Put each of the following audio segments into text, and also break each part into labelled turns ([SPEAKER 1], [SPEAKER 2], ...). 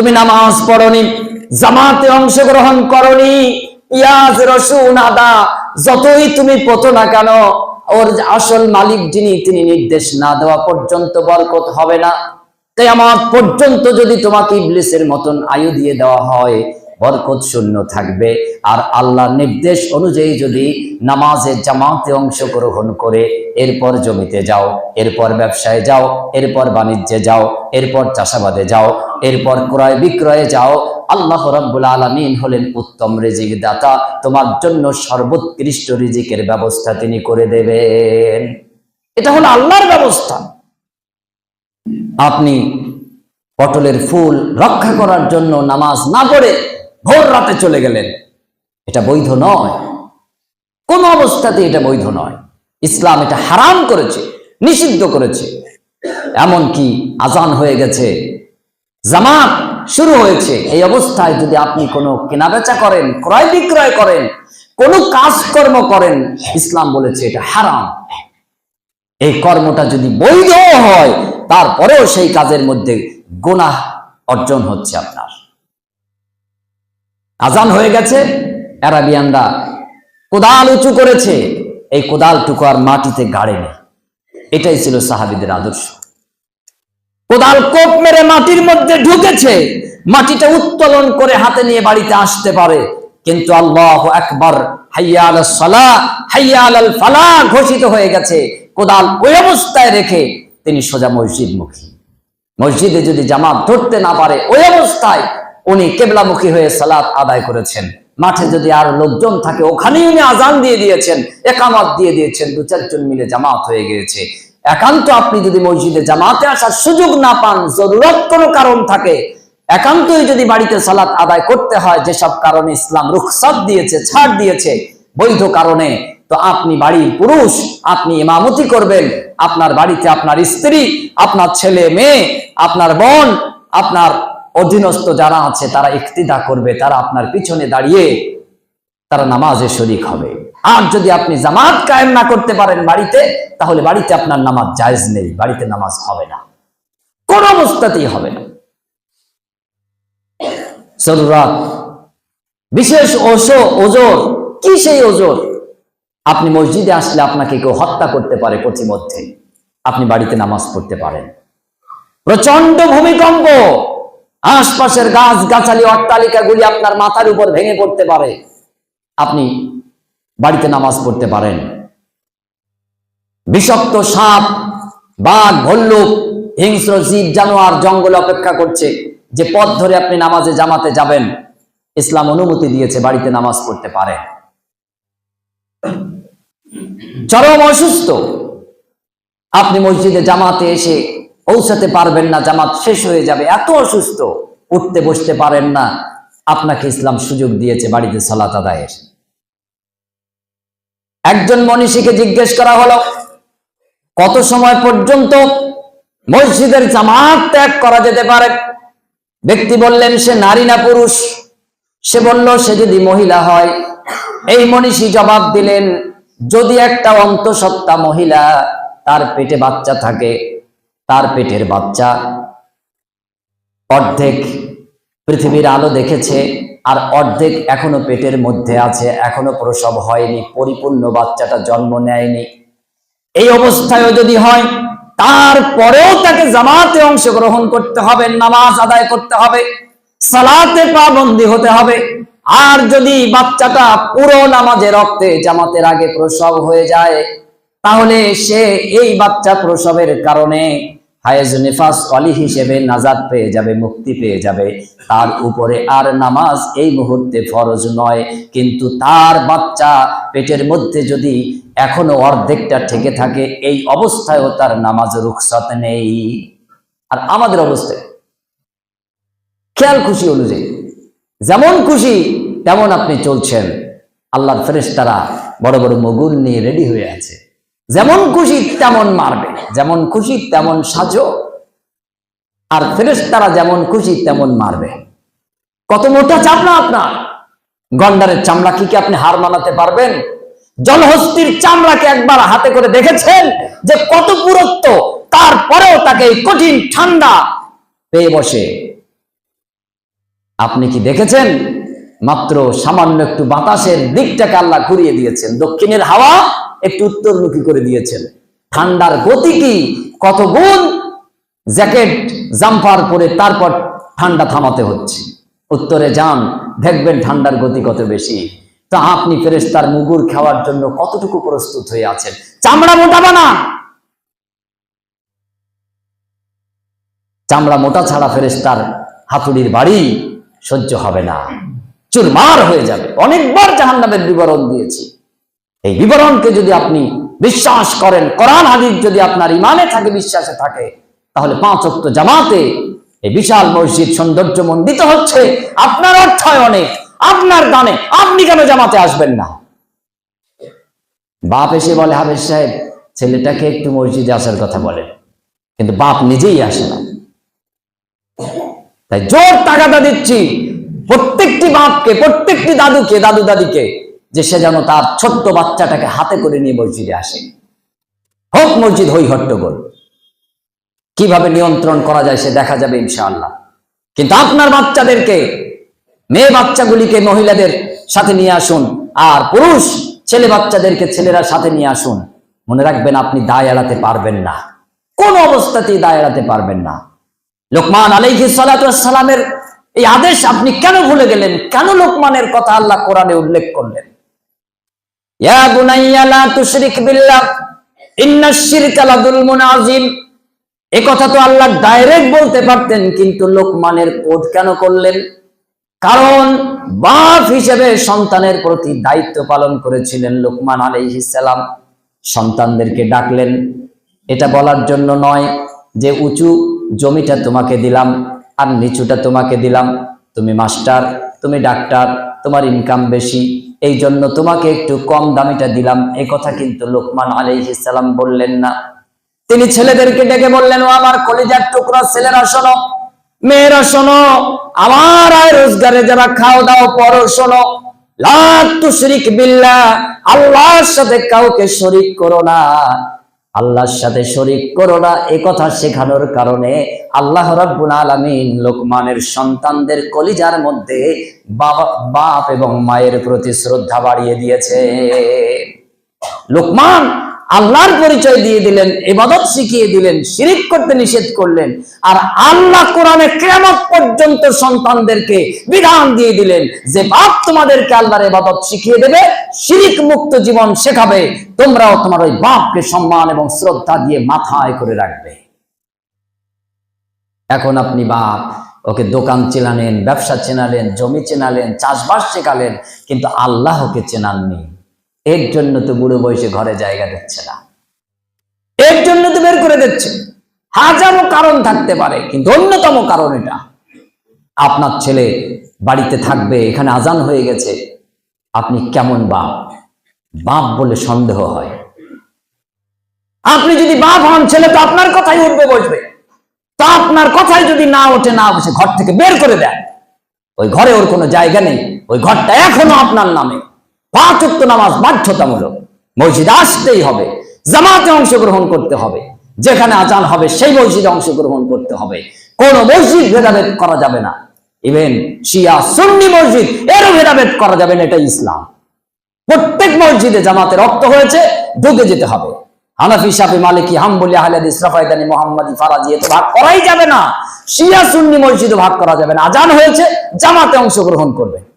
[SPEAKER 1] তুমি নামাজ পড়নি, জামাতে অংশগ্রহণ করনি, ইয়াজ রসুন আদা, যতই তুমি পতো না কেন, ওর আসল মালিক যিনি, তিনি নির্দেশ না দেওয়া পর্যন্ত বরকত হবে না। তাই আমার পর্যন্ত যদি তোমাকে ইবলিসের মতন আয়ু দিয়ে দেওয়া হয় বরকত শূন্য থাকবে। আর আল্লাহর নির্দেশ অনুযায়ী যদি নামাজে জামাতে অংশগ্রহণ করে, এরপর জমিতে যাও, এরপর ব্যবসায় যাও, এরপর বাণিজ্যে যাও, এরপর চাষাবাদে যাও, এরপর ক্রয় বিক্রয়ে যাও, আল্লাহ রাব্বুল আলামিন হলেন উত্তম রিজিক দাতা তোমার জন্য সর্বোৎকৃষ্ট রিজিকের ব্যবস্থা তিনি করে দেবেন। এটা হলো আল্লাহর ব্যবস্থা। আপনি পটলের ফুল রক্ষা করার জন্য নামাজ না পড়ে ভোর রাতে চলে গেলেন। এটা বৈধ নয়। কোন অবস্থাতে এটা বৈধ নয়। ইসলাম এটা হারাম করেছে, নিষিদ্ধ করেছে। এমনকি আজান হয়ে গেছে। জামাত শুরু হয়েছে। এই অবস্থায় যদি আপনি কোনো কেনাবেচা করেন, ক্রয় বিক্রয় করেন, কোনো কাজকর্ম করেন, ইসলাম বলেছে এটা হারাম। এই কর্মটা যদি বৈধ হয়, তারপরেও সেই কাজের মধ্যে গুনাহ অর্জন হচ্ছে আপনার। আজান হয়ে গেছে, অ্যারাবিয়ানরা কোদাল উঁচু করেছে। এই কোদালটুকু আর মাটিতে গাড়েনি এটাই ছিল সাহাবিদের আদর্শ। কোদাল কোপ মেরে মাটির মধ্যে ঢুকেছে। মাটিটা উত্তোলন করে হাতে নিয়ে বাড়িতে আসতে পারে। কিন্তু আল্লাহ একবার হাইয়া আল সালা, হাইয়া আল ফালা ঘোষিত হয়ে গেছে। কোদাল ওই অবস্থায় রেখে তিনি সোজা মসজিদ মুখী মসজিদে যদি জামাত ধরতে না পারে, ওই অবস্থায় উনি কেবলামুখী হয়ে সালাত আদায় করেছেন। মাঠে যদি আর লোকজন থাকে, ওখানেই উনি আজান দিয়ে দিয়েছেন, একামত দিয়ে দিয়েছেন, দু চারজন মিলে জামাত হয়ে গিয়েছে। একান্ত আপনি যদি মসজিদে জামাতে আসার সুযোগ না পান, জরুরত কোনো কারণ থাকে, একান্তই যদি বাড়িতে সালাত আদায় করতে হয়, যেসব কারণে ইসলাম রুখসাত দিয়েছে, ছাড় দিয়েছে, বৈধ কারণে, তো আপনি বাড়ির পুরুষ, আপনি ইমামতি করবেন, আপনার বাড়িতে আপনার স্ত্রী, আপনার ছেলে, মেয়ে, আপনার বোন, আপনার অধীনস্থ যারা আছে, তারা ইক্তিদা করবে, তারা আপনার পিছনে দাঁড়িয়ে তারা নামাজে শরিক হবে। আর যদি আপনি জামাত কায়েম না করতে পারেন বাড়িতে, তাহলে বাড়িতে আপনার নামাজ জায়েজ নেই, বাড়িতে নামাজ হবে না। কোন অবস্থাতেই হবে না। বিশেষ ওসো ওজোর, কি সেই ওজোর? আপনি মসজিদে আসলে আপনাকে কেউ হত্যা করতে পারে পথিমধ্যে। আপনি বাড়িতে নামাজ পড়তে পারেন। প্রচণ্ড ভূমিকম্প! আশপাশের গাছ গাছালি অট্টালিকাগুলি আপনার মাথার উপর ভেঙে পড়তে পারে। আপনি বাড়িতে নামাজ পড়তে পারেন। বিষাক্ত সাপ, বাঘ, ভল্লুক, হিংস্র জীব, জানোয়ার, জঙ্গলে অপেক্ষা করছে যে পথ ধরে আপনি নামাজে, জামাতে যাবেন। ইসলাম অনুমতি দিয়েছে বাড়িতে নামাজ পড়তে পারেন চরম অসুস্থ। আপনি মসজিদে, জামাতে এসে পৌঁছাতে পারবেন না, জামাত শেষ হয়ে যাবে, এত অসুস্থ। উঠতে বসতে পারেন না। আপনাকে ইসলাম সুযোগ দিয়েছে বাড়িতে সালাত আদায়ের। একজন মনীষীকে জিজ্ঞেস করা হলো, কত সময় পর্যন্ত মসজিদের জামাত ত্যাগ করা যেতে পারে? ব্যক্তি বললেন, সে নারী না পুরুষ? সে বলল, সে যদি মহিলা হয়। এই মনীষী জবাব দিলেন, যদি একটা অন্তঃসত্ত্বা মহিলা, তার পেটে বাচ্চা থাকে তার পেটের বাচ্চা। অর্ধেক পৃথিবীর আলো দেখেছে আর অর্ধেক এখনও পেটের মধ্যে আছে, এখনও প্রসব হয়নি, পরিপূর্ণ বাচ্চাটা জন্ম নেয়নি। এই অবস্থায়ও যদি হয়, তারপরেও তাকে জামাতে অংশগ্রহণ করতে হবে, নামাজ আদায় করতে হবে, সালাতে পাবন্দি হতে হবে। আর যদি বাচ্চাটা পুরো নামাজে রক্তে জামাতের আগে প্রসব হয়ে যায়, তাহলে সে এই বাচ্চা প্রসবের কারণে হায়েজ নিফাস অলি হিসেবে নাজাদ পেয়ে যাবে, মুক্তি পেয়ে যাবে। তার উপরে আর নামাজ এই মুহূর্তে ফরজ নয়, কিন্তু তার বাচ্চা পেটের মধ্যে যদি এখনও অর্ধেকটা ঠেকে থাকে, এই অবস্থায়ও তার নামাজ রুখসত নেই। আর আমাদের অবস্থায় খেয়াল খুশি অনুযায়ী, যেমন খুশি তেমন আপনি চলছেন। আল্লাহর ফেরেশতারা বড় বড় মগুন নিয়ে রেডি হয়ে আছে। যেমন খুশি তেমন মারবে। যেমন খুশি, তেমন সাজো। আর ফেরেশতারা যেমন খুশি, তেমন মারবে। কত মোটা চামড়া আপনার? গন্ডারের চামড়া কি কি আপনি হার মানাতে পারবেন? জলহস্তির চামড়াকে একবার হাতে করে দেখেছেন যে কত পুরত্ব? তারপরেও তাকে কঠিন ঠান্ডা পেয়ে বসে। আপনি কি দেখেছেন? মাত্র সামান্য একটু বাতাসের দিকটাকে আল্লাহ ঘুরিয়ে দিয়েছেন। দক্ষিণের হাওয়া একটু উত্তরমুখী করে দিয়েছেন। ঠান্ডার গতি কি? কত গুণ? জ্যাকেট, জাম্পার পরে তারপর ঠান্ডা থামাতে হচ্ছে। উত্তরে যান, দেখবেন ঠান্ডার গতি কত বেশি। তা আপনি ফেরেস্তার মুগুর খাওয়ার জন্য কতটুকু প্রস্তুত হয়ে আছেন? চামড়া মোটা বানান চামড়া মোটা ছাড়া ফেরেস্তার হাতুড়ির বাড়ি সহ্য হবে না। চুরমার হয়ে যাবে। অনেকবার জাহান্নামের বিবরণ দিয়েছি। এই বিবরণকে যদি আপনি বিশ্বাস করেন, কোরআন, হাদিস যদি আপনার ইমানে থাকে, বিশ্বাসে থাকে, তাহলে পাঁচ অক্ট জামাতে এই বিশাল মসজিদ সৌন্দর্য মন্ডিত হচ্ছে। আপনার অর্থায়নে, আপনার দানে, আপনি কেন জামাতে আসবেন না? বাপ এসে বলে হাবেজ সাহেব, ছেলেটাকে একটু মসজিদে আসার কথা বলেন কিন্তু বাপ নিজেই আসে না। তাই জোর তাগাদা দিচ্ছি, প্রত্যেকটি বাপকে, প্রত্যেকটি দাদুকে, দাদু দাদিকে যে সে যেন তার ছোট্ট বাচ্চাটাকে হাতে করে নিয়ে মসজিদে আসে। হোক মসজিদ হই হট্টগোল। কীভাবে নিয়ন্ত্রণ করা যায় সে দেখা যাবে ইনশাআল্লাহ। কিন্তু আপনার বাচ্চাদেরকে, মেয়ে বাচ্চাগুলিকে, মহিলাদের সাথে নিয়ে আসুন। আর পুরুষ ছেলে বাচ্চাদেরকে ছেলেরা সাথে নিয়ে আসুন। মনে রাখবেন আপনি দায় এড়াতে পারবেন না। কোন অবস্থাতেই দায় এড়াতে পারবেন না। লোকমান আলাইহি সালামের এই আদেশ আপনি কেন ভুলে গেলেন? কেন লোকমানের কথা আল্লাহ কোরআনে উল্লেখ করলেন? ইয়া বুনাইয়া লা তুশরিক বিল্লাহ ইন্নাশ শিরকা লাযুলমুন আযীম। এ কথা তো আল্লাহ ডাইরেক্ট বলতে পারতেন, কিন্তু লোকমানের কোড কেন করলেন? কারণ বাপ হিসেবে সন্তানের প্রতি দায়িত্ব পালন করেছিলেন লোকমান আলাইহিস সালাম। সন্তানদেরকে ডাকলেন। এটা বলার জন্য নয় যে উঁচু জমিটা তোমাকে দিলাম আর নিচুটা তোমাকে দিলাম। তুমি মাস্টার, তুমি ডাক্তার, তোমার ইনকাম বেশি। এই জন্য তোমাকে একটু কম দামিটা দিলাম। এই কথা কিন্তু লোকমান আলাইহিস সালাম বললেন না। তিনি ছেলেদেরকে ডেকে বললেন, ও আমার কলিজার টুকরা, ছেলেরা শোনো, মেয়েরা শোনো, আমার আয় রোজগারে যারা খাও দাও পর শোনো। লা তুশরিক বিল্লাহ, আল্লাহর সাথে কাউকে শরিক করো না। আল্লাহর সাথে শরিক করো না কথা শেখানোর কারণে আল্লাহ রাব্বুল আলামিন লোকমানের সন্তানদের কলিজার মধ্যে বাবা, বাপ এবং মায়ের প্রতি শ্রদ্ধা বাড়িয়ে দিয়েছে লোকমান আল্লাহর পরিচয় দিয়ে দিলেন এবাদত শিখিয়ে দিলেন, শিরিক করতে নিষেধ করলেন, আর আল্লাহ কোরআনে কেমন পর্যন্ত সন্তানদেরকে বিধান দিয়ে দিলেন যে, বাপ তোমাদেরকে আল্লাহর এবাদত শিখিয়ে দেবে, শিরিক মুক্ত জীবন শেখাবে, তোমরাও তোমার ওই বাপকে সম্মান এবং শ্রদ্ধা দিয়ে মাথায় করে রাখবে। এখন আপনি বাপ, ওকে দোকান চেনালেন, ব্যবসা চেনালেন, জমি চেনালেন, চাষবাস শেখালেন, কিন্তু আল্লাহকে চেনাননি। এর জন্য তো বুড়ো বয়সে ঘরে জায়গা দিচ্ছে না। এর জন্য তো বের করে দিচ্ছে। হাজারো কারণ থাকতে পারে, কিন্তু অন্যতম কারণ এটা। আপনার ছেলে বাড়িতে থাকবে, এখানে আজান হয়ে গেছে। আপনি কেমন বাপ? বাপ বলে সন্দেহ হয়। আপনি যদি বাপ হন, ছেলে তো আপনার কথাই উঠবে, বসবে। তা আপনার কথাই যদি না ওঠে, না বসে, ঘর থেকে বের করে দেন। ওই ঘরে ওর কোনো জায়গা নেই। ওই ঘরটা এখনও আপনার নামে। পাঁচত্ব নামাজ বাধ্যতামূলক। মসজিদে আসতেই হবে, জামাতে অংশগ্রহণ করতে হবে, যেখানে আজান হবে সেই মসজিদে অংশগ্রহণ করতে হবে। কোন মসজিদ ভেদাভেদ করা যাবে না। ইভেন শিয়া সুন্নি মসজিদ, এরও ভেদাভেদ করা যাবে না, এটা ইসলাম। প্রত্যেক মসজিদে জামাতে রক্ত হয়েছে, ঢুকে যেতে হবে। ভাগ করা যাবে না। আজান হয়েছে, জামাতে অংশগ্রহণ করবে।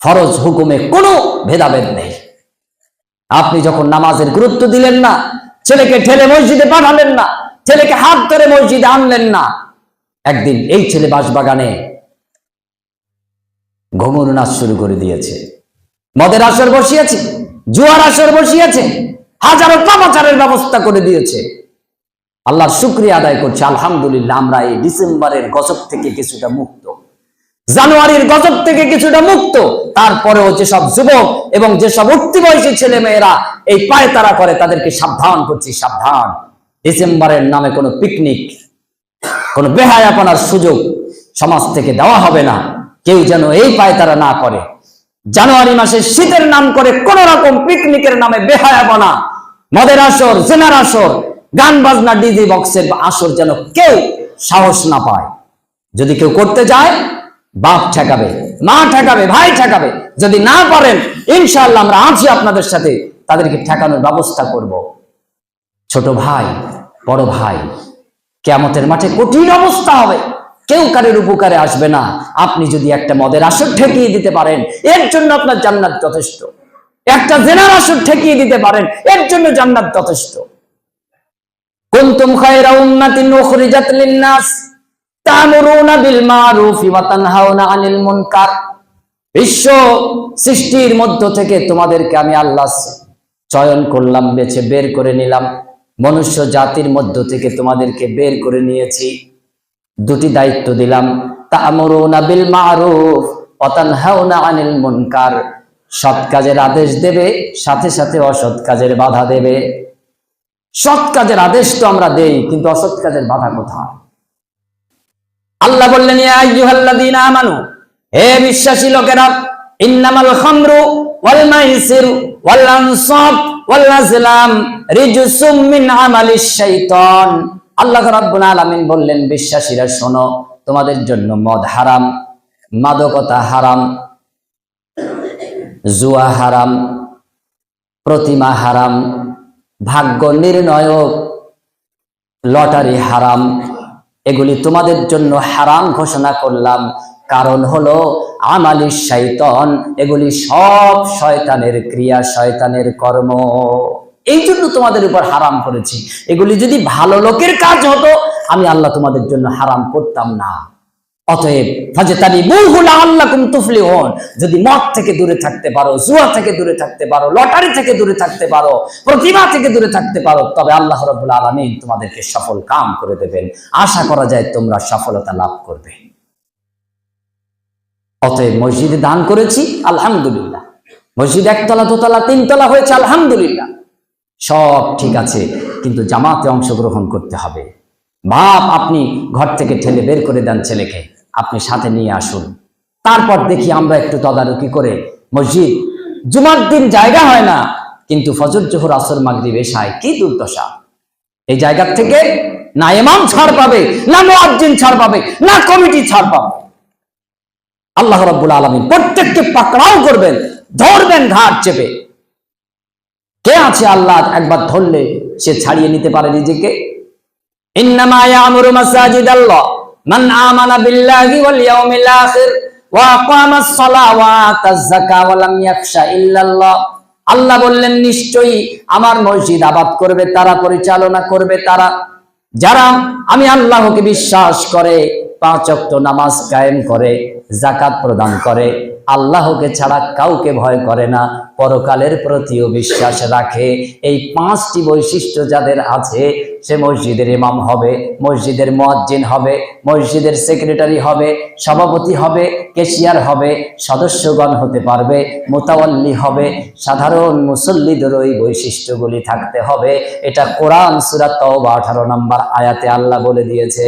[SPEAKER 1] ফরজ হুকুমে কোনো ভেদাভেদ নেই। আপনি যখন নামাজের গুরুত্ব দিলেন না, ছেলেকে ঠেলে মসজিদে পাঠালেন না, ছেলেকে হাত ধরে মসজিদে আনলেন না, একদিন এই ছেলে বাসবাগানে ঘুমুর নাচ শুরু করে দিয়েছে। মদের আসর বসিয়েছে, জুয়ার আসর বসিয়েছে, হাজারো পাপাচারের ব্যবস্থা করে দিয়েছে। আল্লাহর শুক্রিয়া আদায় করছে, আলহামদুলিল্লাহ, আমরা এই ডিসেম্বরের গজব থেকে কিছুটা মুক্ত। জানুয়ারির গজব থেকে কিছুটা মুক্ত। তারপরেও যেসব যুবক এবং যেসব উঠতি বয়সী ছেলে মেয়েরা এই পায়তারা করে, তাদেরকে সাবধান করছি, সাবধান। ডিসেম্বরের নামে কোনো পিকনিক কোনো বেহায়াপনার সুযোগ সমাজ থেকে দেওয়া হবে না। কেউ যেন এই পায়তারা না করে। জানুয়ারি মাসে শীতের নাম করে কোন রকম পিকনিকের নামে বেহায়াপনা মদের আসর, জেনার আসর, গান বাজনা, ডিজি বক্সের আসর যেন কেউ সাহস না পায়। যদি কেউ করতে যায় বাপ ঠেকাবে, মা ঠেকাবে, ভাই ঠেকাবে। যদি না পারেন, ইনশাআল্লাহ আমরা আছি আপনাদের সাথে তাদেরকে ঠেকানোর ব্যবস্থা করব। ছোট ভাই, বড় ভাই, কেয়ামতের মাঠে কঠিন অবস্থা হবে। কেউ কারের উপকারে আসবে না। আপনি যদি একটা মদের আসর ঠেকিয়ে দিতে পারেন, এর জন্য আপনার জান্নাত যথেষ্ট। একটা জেনার আসর ঠেকিয়ে দিতে পারেন, এর জন্য জান্নাত যথেষ্ট। কুনতুম খায়রা উম্মাতিন উখরিজাত লিন-নাস। তা'মুরুনা বিল মা'রুফি ওয়া তানহাউনা আনিল মুনকার। বিশ্ব সৃষ্টির মধ্য থেকে তোমাদেরকে আমি আল্লাহ চয়ন করলাম, বেছে বের করে নিলাম। মনুষ্য জাতির মধ্য থেকে তোমাদেরকে বের করে নিয়েছি। দুটি দায়িত্ব দিলাম বিল মা'রুফ ওয়া তানহাউনা আনিল মুনকার। সৎ কাজের আদেশ দেবে, সাথে সাথে অসৎ কাজের বাধা দেবে। সৎ কাজের আদেশ তো আমরা দেই, কিন্তু অসৎ কাজের বাধা কোথায়? আল্লাহ বললেন আমানু, হে বিশ্বাসী লোকেরা, ইন্নামাল খামরু ওয়াল মাইসিরু ওয়াল আনসাব ওয়াল আজলাম রিজসুম মিন আমালিশ শাইতান। আল্লাহ রাব্বুল আলামিন বললেন, বিশ্বাসীরা, শোনো, তোমাদের জন্য মদ হারাম, মাদকতা হারাম, জুয়া হারাম, প্রতিমা হারাম, ভাগ্য নির্ণয়ক, লটারি হারাম এগুলি তোমাদের জন্য হারাম ঘোষণা করলাম। কারণ হলো, আমালি শৈতন এগুলি সব শয়তানের ক্রিয়া, শয়তানের কর্ম। এই জন্য তোমাদের উপর হারাম করেছি। এগুলি যদি ভালো লোকের কাজ হতো, আমি আল্লাহ তোমাদের জন্য হারাম করতাম না। অতএব ফাজতানি বহুলা আল্লাকুম তুফলিহুন। যদি মদ থেকে দূরে থাকতে পারো, জুয়া থেকে দূরে থাকতে পারো, লটারি থেকে দূরে থাকতে পারো, প্রতিভা থেকে দূরে থাকতে পারো, তবে আল্লাহ রাব্বুল আলামিন তোমাদেরকে সফল কাম করে দেবেন। আশা করা যায় তোমরা সফলতা লাভ করবে। অতএব মসজিদে দান করেছি, আলহামদুলিল্লাহ। মসজিদ একতলা, দোতলা, তিনতলা হয়েছে, আলহামদুলিল্লাহ। সব ঠিক আছে, কিন্তু জামাতে অংশগ্রহণ করতে হবে। বাপ, আপনি ঘর থেকে ঠেলে বের করে দেন ছেলেকে। আপনি সাথে নিয়ে আসুন। তারপর দেখি আমরা একটু তদারকি করে মসজিদ, জুমার দিন জায়গা হয় না, কিন্তু ফজর, জোহর, আসর, মাগরিব, এশায় কি দুর্দশা। এই জায়গা থেকে না ইমাম ছাড় পাবে, না মুয়াজ্জিন ছাড় পাবে, না কমিটি ছাড় পাবে। আল্লাহ রাব্বুল আলামিন প্রত্যেককে পাকড়াও করবেন, ধরবেন ঘাট চেপে। কে আছে আল্লাহ একবার ধরলে সে ছাড়িয়ে নিতে পারে নিজেকে? ইন্নামা ইয়ামুরু মাসাজিদাল্লাহ। আল্লাহ বললেন, নিশ্চয়ই আমার মসজিদ আবাদ করবে, তারা পরিচালনা করবে তারা। যারা আমি আল্লাহকে বিশ্বাস করে পাঁচ ওয়াক্ত নামাজ কায়েম করে জাকাত প্রদান করে। আল্লাহকে ছাড়া কাউকে ভয় করে না, পরকালের প্রতিও বিশ্বাস রাখে। এই পাঁচটি বৈশিষ্ট্য যাদের আছে, সে মসজিদের ইমাম হবে, মসজিদের মুয়াজ্জিন হবে, মসজিদের সেক্রেটারি হবে, সভাপতি হবে কেশিয়ার হবে, সদস্যগণ হতে পারবে, মোতাওয়াল্লি হবে, সাধারণ মুসল্লিদের ওই বৈশিষ্ট্যগুলি থাকতে হবে। এটা কোরআন সুরাত আঠারো নম্বর আয়াতে আল্লাহ বলে দিয়েছে।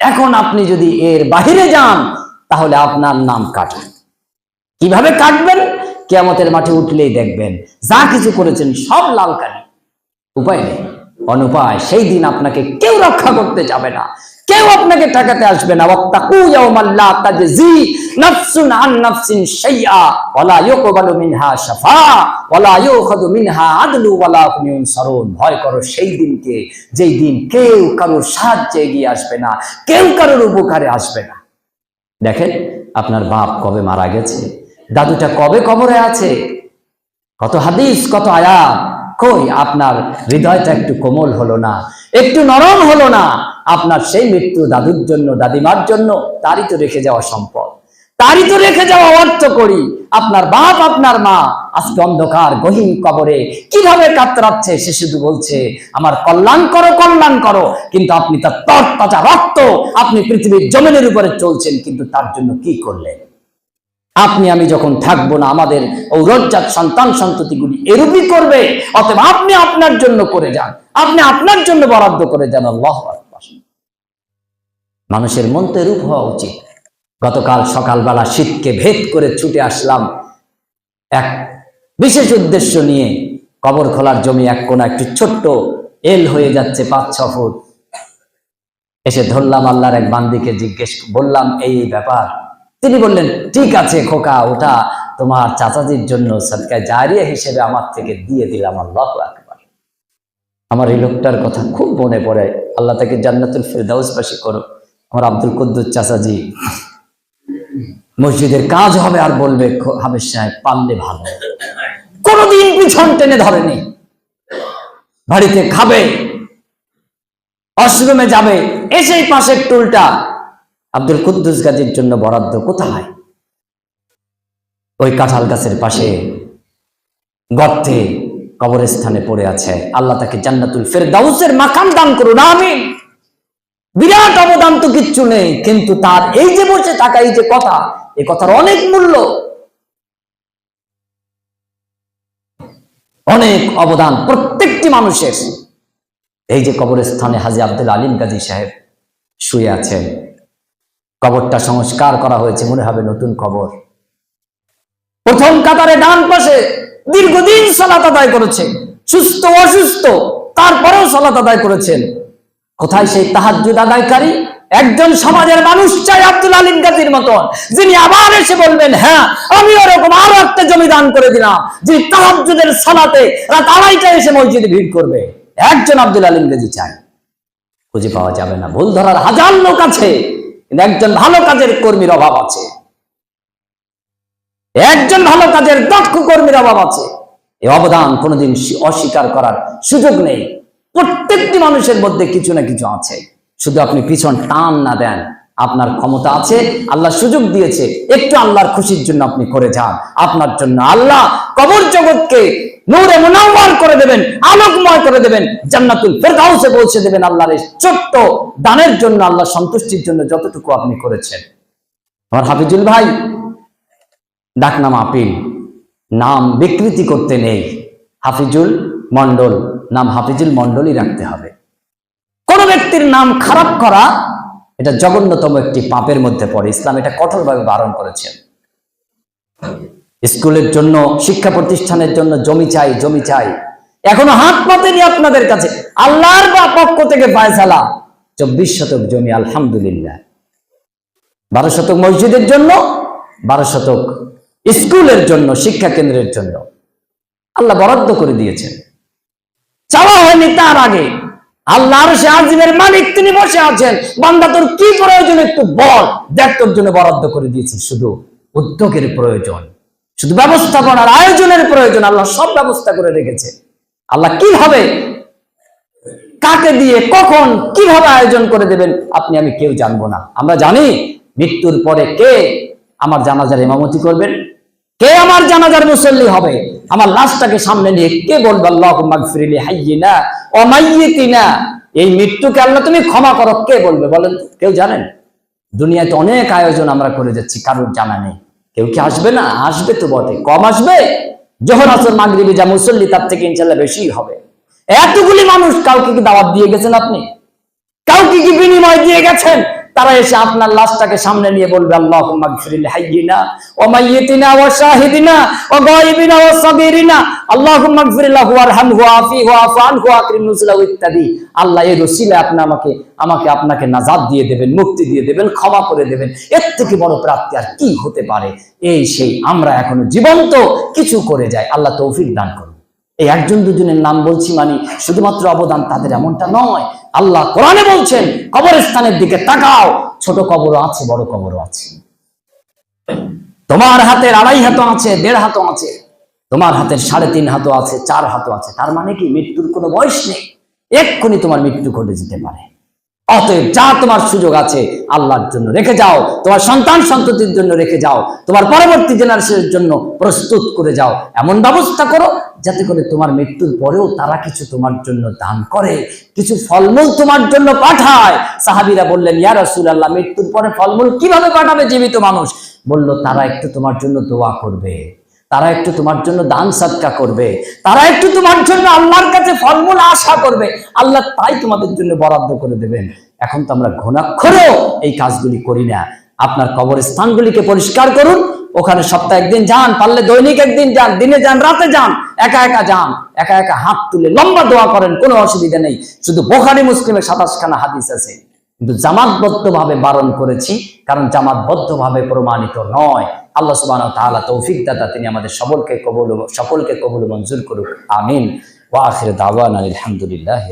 [SPEAKER 1] এখন আপনি যদি এর বাহিরে যান, তাহলে আপনার নাম কাটবে কীভাবে কাটবেন? কেয়ামতের মাঠে উঠলেই দেখবেন, যা কিছু করেছেন সব লাল কালি। উপায় নেই। অনুপায়, সেই দিন আপনাকে কেউ রক্ষা করতে যাবে না। কেউ আপনাকে টাকাতে আসবে না। আন ওয়ালা মিনহা শাফা ওয়ালা মিনহা আদলু ওয়ালা ভয় করো সেই দিনকে, যেই দিন কেউ কারোর সাহায্যে এগিয়ে আসবে না, কেউ কারোর উপকারে আসবে না। দেখেন, আপনার বাপ কবে মারা গেছে? দাদুটা কবে কবরে আছে? কত হাদিস, কত আয়াত। কই আপনার হৃদয়টা একটু কোমল হলো না, একটু নরম হলো না, আপনার সেই মৃত্যু দাদুর জন্য, দাদিমার জন্য তারই তো রেখে যাওয়া সম্পদ। তারই তো রেখে যাওয়া অর্থ করি, আপনার বাপ, আপনার মা, আজকে অন্ধকার, গহীন কবরে কীভাবে কাতরাচ্ছে সে শুধু বলছে, আমার কল্যাণ করো কল্যাণ করো। কিন্তু আপনি তার তর রক্ত আপনি পৃথিবীর জমিনের উপরে চলছেন, কিন্তু তার জন্য কি করলেন? আপনি, আমি যখন থাকব না, আমাদের ঔরজাত সন্তান সন্ততিগুলি এরূপই করবে, অতএব আপনি আপনার জন্য করে যান। আপনি আপনার জন্য বরাদ্দ করে যান আল্লাহ মানুষের মন তো এরূপ হওয়া উচিত। গতকাল সকালবেলা শীতকে ভেদ করে ছুটে আসলাম এক বিশেষ উদ্দেশ্য নিয়ে। কবর খোলার জমি এক কোনা একটি ছোট্ট এল হয়ে যাচ্ছে পাঁচ, ছ ফুট। এসে ধরলাম আল্লাহর এক বান্দিকে, জিজ্ঞেস, বললাম এই এই ব্যাপার তিনি বললেন, ঠিক আছে খোকা, ওটা তোমার চাচাজির জন্য সদকায় জারিয়া হিসেবে আমার থেকে দিয়ে দিলাম, আল্লাহ আকবার। আমার এই লোকটার কথা খুব মনে পড়ে। আল্লাহ তাকে জান্নাতুল ফেরদাউসবাসী করো আমার আব্দুল কুদ্দুস চাচাজি, মসজিদের কাজ হবে আর বলবে হাফেজ সাহেব, পারলে ভালো। কোনোদিন পিছন টেনে ধরেনি। বাড়িতে খাবে, অশ্রমে যাবে, এসেই পাশের টুলটা আব্দুল কুদ্দুস গাজীর জন্য বরাদ্দ কোথায়? ওই কাঁঠাল গাছের পাশে গর্তে কবরস্থানে পড়ে আছে। আল্লাহ তাকে জান্নাতুল ফেরদাউসের মাকাম দান করুন আমি বিরাট অবদান তো কিচ্ছু নেই, কিন্তু তার এই যে বসে থাকা, এই যে কথা এই কথার অনেক মূল্য। অনেক অবদান প্রত্যেকটি মানুষের। এই যে কবরস্থানে হাজি আব্দুল আলিম গাজী সাহেব শুয়ে আছেন কবরটা সংস্কার করা হয়েছে মনে হবে নতুন কবর। প্রথম কাতারে ডান পাশে দীর্ঘদিন সালাত আদায় করেছে। সুস্থ, অসুস্থ, তারপরেও সালাত আদায় করেছেন। কোথায় সেই তাহাজ্জুদ আদায়কারী? একজন সমাজের মানুষ চাই আব্দুল আলিম গাজীর মতন, যিনি আবার এসে বলবেন হ্যাঁ আমি ওরকম আরও একটা জমি দান করে দিলাম, যে তাহাজ্জুদের সালাতে রাত আড়াইটা এসে মসজিদে ভিড় করবে। একজন আব্দুল আলিম গাজী চাই। খুঁজে পাওয়া যাবে না। ভুল ধরার হাজার লোক আছে। কিন্তু একজন ভালো কাজের কর্মীর অভাব আছে। একজন ভালো কাজের দক্ষ কর্মীর অভাব আছে। এই অবদান কোনোদিন অস্বীকার করার সুযোগ নেই। প্রত্যেকটি মানুষের মধ্যে কিছু না কিছু আছে। শুধু আপনি পিছন টান না দেন। আপনার ক্ষমতা আছে, আল্লাহ সুযোগ দিয়েছে, একটু আল্লাহর খুশির জন্য আপনি করে যান। আপনার জন্য আল্লাহ কবর জগৎকে নূরে মুনাওয়ার করে দেবেন, আলোকময় করে দেবেন, জান্নাতুল ফেরদাউসে পৌঁছে দেবেন আল্লাহর এই ছোট্ট দানের জন্য আল্লাহ সন্তুষ্টির জন্য যতটুকু আপনি করেছেন। আমার হাফিজুল ভাই, ডাকনাম আপিল, নাম বিকৃতি করতে নেই। হাফিজুল মন্ডল নাম হাফিজুল মন্ডলই রাখতে হবে। কোন ব্যক্তির নাম খারাপ করা এটা জঘন্যতম একটি পাপের মধ্যে পড়ে। ইসলাম এটা কঠোরভাবে বারণ করেছেন স্কুলের জন্য, শিক্ষা প্রতিষ্ঠানের জন্য জমি চাই জমি চাই। এখনও হাত পাতেনি আপনাদের কাছে। আল্লাহর পক্ষ থেকে ফায়সালা। চব্বিশ শতক জমি, আলহামদুলিল্লাহ। বারো শতক মসজিদের জন্য, বারো শতক স্কুলের জন্য, শিক্ষা কেন্দ্রের জন্য। আল্লাহ বরাদ্দ করে দিয়েছেন। চাওয়া হয়নি তার আগে। আল্লাহর সে আজিমের মালিক তিনি বসে আছেন। বান্দা তোর কি প্রয়োজন একটু বল। দেখ তোর জন্য বরাদ্দ করে দিয়েছি শুধু উদ্যোগের প্রয়োজন, শুধু ব্যবস্থাপনার আয়োজনের প্রয়োজন। আল্লাহ সব ব্যবস্থা করে রেখেছে। আল্লাহ কীভাবে, কাকে দিয়ে, কখন, কীভাবে আয়োজন করে দেবেন, আপনি আমি কেউ জানব না। আমরা জানি মৃত্যুর পরে কে আমার জানাজার ইমামতি করবেন? কে আমার জানাজার মুসল্লি হবে? আমার লাশটাকে সামনে নিয়ে কে বলবে এই মৃত্যুকে আল্লাহ তুমি ক্ষমা করো, কে বলবে বলেন কেউ জানেন? দুনিয়াতে অনেক আয়োজন আমরা করে যাচ্ছি, কারোর জানা নেই। কেউ কি আসবে না? আসবে তো বটে, কম আসবে। যখন আসর মাগরিবে যা মুসল্লি, তার থেকে ইনশাল্লাহ বেশি হবে। এতগুলি মানুষ কাউকে কি দাওয়াত দিয়ে গেছেন আপনি? কাউকে কি বিনিময় দিয়ে গেছেন? তারা এসে আপনার লাশটাকে সামনে নিয়ে বলবে আল্লাহ ইত্যাদি আল্লাহ রসিলে আপনি আমাকে আমাকে আপনাকে নাজাত দিয়ে দেবেন, মুক্তি দিয়ে দেবেন, ক্ষমা করে দেবেন। এর থেকে বড় প্রাপ্তি আর কি হতে পারে? এই সেই আমরা এখনও জীবন্ত, কিছু করে যাই। আল্লাহ তৌফিক দান করুন। এই একজন দুজনের নাম বলছি মানে শুধুমাত্র অবদান তাদের এমনটা নয়। আল্লাহ কোরআনে বলছেন, কবরস্থানের দিকে তাকাও। ছোট কবরও আছে, বড় কবর আছে। তোমার হাতের আড়াই হাত আছে, দেড় হাত আছে। তোমার হাতের সাড়ে তিন হাত আছে, চার হাতও আছে। তার মানে কি মৃত্যুর কোনো বয়স নেই? এক্ষুনি তোমার মৃত্যু ঘটে যেতে পারে। অতএব যা তোমার সুযোগ আছে, আল্লাহর জন্য রেখে যাও। তোমার সন্তান সন্ততির জন্য রেখে যাও। তোমার পরবর্তী জেনারেশনের জন্য প্রস্তুত করে যাও। এমন ব্যবস্থা করো যাতে করে তোমার মৃত্যুর পরেও তারা কিছু তোমার জন্য দান করে। কিছু ফলমূল তোমার জন্য পাঠায়। সাহাবিরা বললেন, ইয়া রাসূলুল্লাহ, মৃত্যুর পরে ফলমূল কীভাবে পাঠাবে জীবিত মানুষ? বলল, তারা একটু তোমার জন্য দোয়া করবে। তারা একটু তোমার জন্য দান সাদকা করবে। তারা একটু তোমার জন্য আল্লাহর কাছে ফলমূল আশা করবে। আল্লাহ তাই তোমাদের জন্য বরাদ্দ করে দেবেন। এখন তো আমরা ঘনাক্ষরেও এই কাজগুলি করি না। আপনার কবরস্থানগুলিকে পরিষ্কার করুন। ওখানে সপ্তাহে একদিন যান, পারলে দৈনিক একদিন যান, দিনে যান, রাতে যান, একা একা যান, একা একা হাত তুলে লম্বা দোয়া করেন, কোনো অসুবিধা নেই। শুধু বোখারি মুসলিমের সাতাশ খানা হাদিস আছে। কিন্তু জামাতবদ্ধভাবে বারণ করেছি, কারণ জামাতবদ্ধভাবে প্রমাণিত নয়। আল্লাহ সুবাহ তাআলা তৌফিক দাতা, তিনি আমাদের সকলকে কবুল সকলকে কবুল মঞ্জুর করুক। আমিন। ওয়া আখির দাওয়ান আলহামদুলিল্লাহ